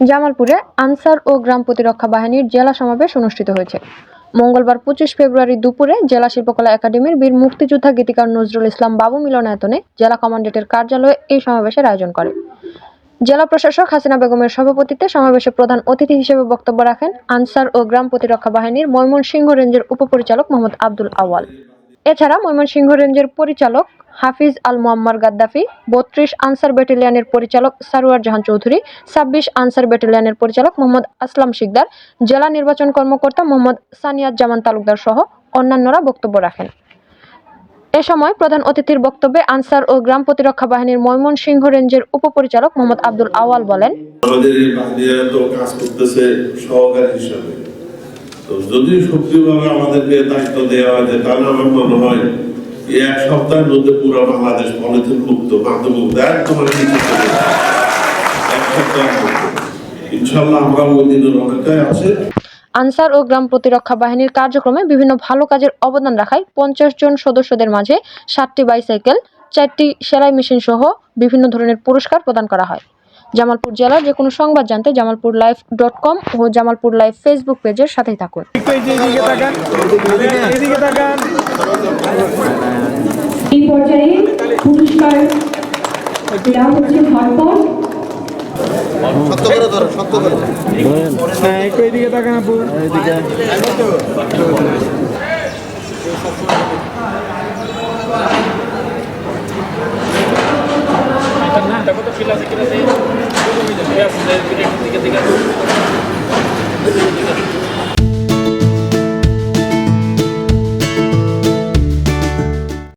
জামালপুরে আনসার ও গ্রাম প্রতিরক্ষা বাহিনীর জেলা সমাবেশ অনুষ্ঠিত হয়েছে। মঙ্গলবার পঁচিশ ফেব্রুয়ারি দুপুরে জেলা শিল্পকলা একাডেমির বীর মুক্তিযোদ্ধা গীতিকার নজরুল ইসলাম বাবু মিলনায়তনে জেলা কমান্ডেন্টের কার্যালয়ে এই সমাবেশের আয়োজন করে। জেলা প্রশাসক হাসিনা বেগমের সভাপতিত্বে সমাবেশে প্রধান অতিথি হিসেবে বক্তব্য রাখেন আনসার ও গ্রাম প্রতিরক্ষা বাহিনীর ময়মনসিংহ রেঞ্জের উপপরিচালক মোহাম্মদ আব্দুল আওয়াল এছাড়া ময়মনসিংহ রেঞ্জের পরিচালক হাফিজ আল মোয়াম্মার গাদ্দাফি, বত্রিশ আনসার ব্যাটালিয়নের পরিচালক সারোয়ার জাহান চৌধুরী, ছাব্বিশ আনসার ব্যাটালিয়নের পরিচালক মোহাম্মদ আসলাম শিকদার, জেলা নির্বাচন কর্মকর্তা মোহাম্মদ সানিয়াত জামান তালুকদার সহ অন্যান্যরা বক্তব্য রাখেন। এ সময় প্রধান অতিথির বক্তব্যে আনসার ও গ্রাম প্রতিরক্ষা বাহিনীর ময়মনসিংহ রেঞ্জের উপপরিচালক মোহাম্মদ আব্দুল আওয়াল বলেন, আমাদের কাজ করতেছে সহকারী তো যদি সক্রিয়ভাবে আমাদেরকে দায়িত্ব দেওয়া হয় তাহলে আমার মনে হয় এই এক সপ্তাহের মধ্যে পুরো বাংলাদেশ পলিথিন মুক্ত বান্ধব মুক্ত একদম আর কিছু চলে যাবে। এক সপ্তাহের মধ্যে। ইনশাল্লাহ আমরা ওই দিনের অপেক্ষায় আছে। আনসার ও গ্রাম প্রতিরক্ষা বাহিনীর কার্যক্রমে বিভিন্ন ভালো কাজের অবদান রাখায় পঞ্চাশ জন সদস্যদের মাঝে সাতটি বাইসাইকেল চারটি সেলাই মেশিন সহ বিভিন্ন ধরনের পুরস্কার প্রদান করা হয়। জামালপুর জেলার যে কোনো সংবাদ জানতে জামালপুর লাইভ ডট কম ও জামালপুর লাইভ ফেসবুক পেজের সাথেই থাকুন। এই পর্যায়ে পুরস্কার দেওয়া হচ্ছে এদিকে ঠিক আছে।